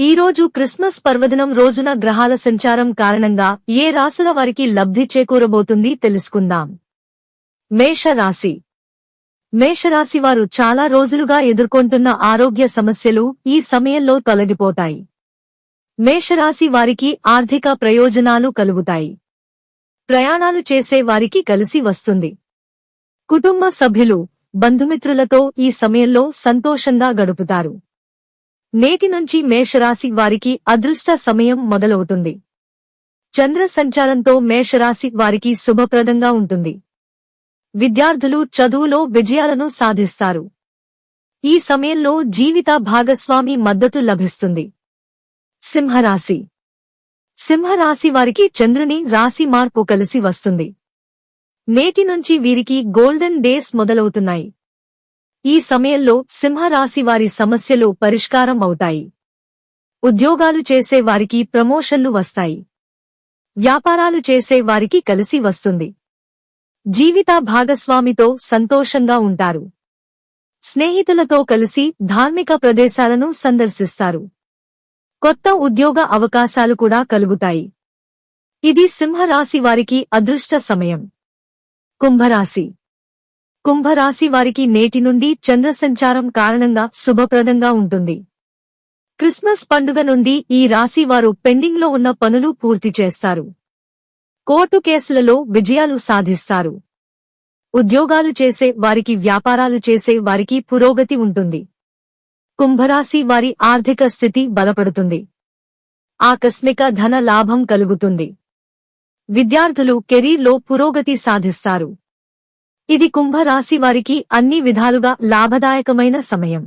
ఈ రోజు క్రిస్మస్ పర్వదినం రోజున గ్రహాల సంచారం కారణంగా ఏ రాశుల వారికి లబ్ధి చేకూరబోతుంది తెలుసుకుందాం. మేషరాశి. మేషరాశి వారు చాలా రోజులుగా ఎదుర్కొంటున్న ఆరోగ్య సమస్యలు ఈ సమయంలో తొలగిపోతాయి. మేషరాశి వారికి ఆర్థిక ప్రయోజనాలు కలుగుతాయి. ప్రయాణాలు చేసే వారికి కలిసి వస్తుంది. కుటుంబ సభ్యులు బంధుమిత్రులతో ఈ సమయంలో సంతోషంగా గడుపుతారు. నేటి నుంచి మేషరాశి వారికి అదృష్ట సమయం మొదలవుతుంది. చంద్ర సంచారంతో మేషరాశి వారికి శుభప్రదంగా ఉంటుంది. విద్యార్థులు చదువులో విజయాలను సాధిస్తారు. ఈ సమయంలో జీవిత భాగస్వామి మద్దతు లభిస్తుంది. సింహరాశి. సింహరాశి వారికి చంద్రుని రాశి మార్పు కలిసి వస్తుంది. నేటి నుంచి వీరికి గోల్డెన్ డేస్ మొదలవుతున్నాయి. ఈ సమయంలో సింహరాశి వారి సమస్యలు పరిష్కారం అవుతాయి. ఉద్యోగాలు చేసే వారికి ప్రమోషన్లు వస్తాయి. వ్యాపారాలు చేసే వారికి కలిసి వస్తుంది. జీవిత భాగస్వామితో సంతోషంగా ఉంటారు. స్నేహితులతో కలిసి ధార్మిక ప్రదేశాలను సందర్శిస్తారు. కొత్త ఉద్యోగ అవకాశాలు కూడా కలుగుతాయి. ఇది సింహరాశి వారికి అదృష్ట సమయం. కుంభరాశి. కుంభరాశి వారికి నేటి నుండి చంద్ర సంచారం కారణంగా శుభప్రదంగా ఉంటుంది. క్రిస్మస్ పండుగ నుండి ఈ రాశి వారు పెండింగ్లో ఉన్న పనులు పూర్తి చేస్తారు. కోర్టు కేసులలో విజయాలు సాధిస్తారు. ఉద్యోగాలు చేసే వారికి వ్యాపారాలు చేసే వారికి పురోగతి ఉంటుంది. కుంభరాశి వారి ఆర్థిక స్థితి బలపడుతుంది. ఆకస్మిక ధన లాభం కలుగుతుంది. విద్యార్థులు కెరీర్లో పురోగతి సాధిస్తారు. ఇది కుంభరాశి వారికి అన్ని విధాలుగా లాభదాయకమైన సమయం.